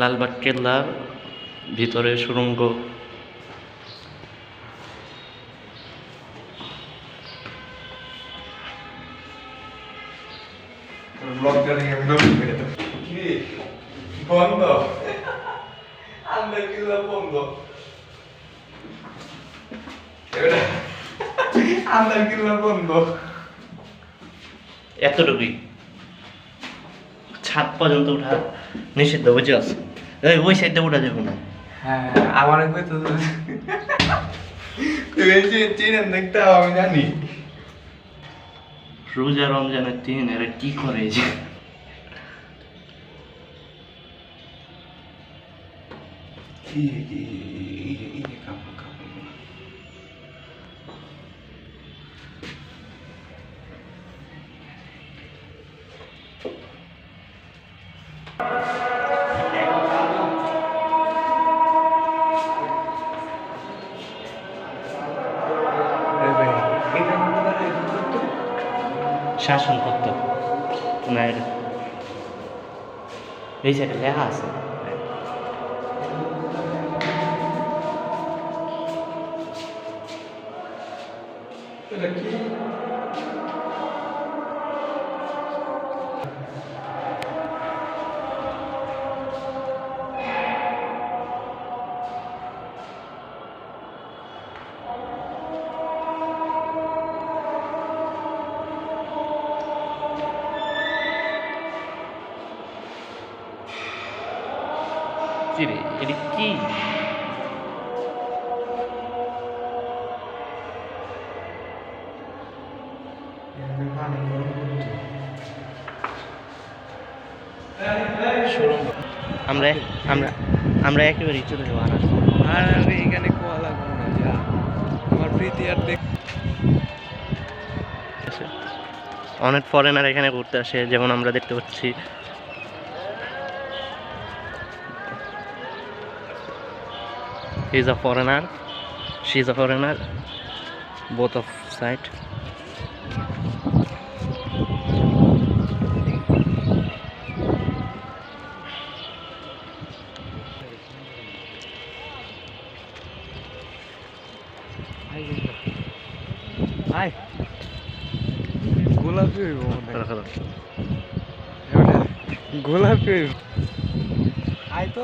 লালবাগ কেল্লার ভিতরে বন্ধ। এতটুকুই। ছাদ পর্যন্ত ওঠা নিষিদ্ধ বুঝে আছে এই ওই সাইডে উঠা যাবে না। হ্যাঁ আমার তো দেখতে আমি জানি। রোজা রমজানের দিন এরা কি করে যে? ই শাসন করতো। এটা এই সাইডে লেখা আছে। কি? রে এটা কি? আমরা আমরা আমরা একেবারেই চলে যাব আনার আর আমি এখানে কোয়া লাগবো না যা। আমার প্রীতি আর দেখ অনেক ফরেনার এখানে ঘুরতে আসে যেমন আমরা দেখতে পাচ্ছি He is a foreigner she is a foreigner both of side আয় গোলাপি হইব মনে হয়। রাখো, রাখো। এবারে গোলাপি হইব আয় তো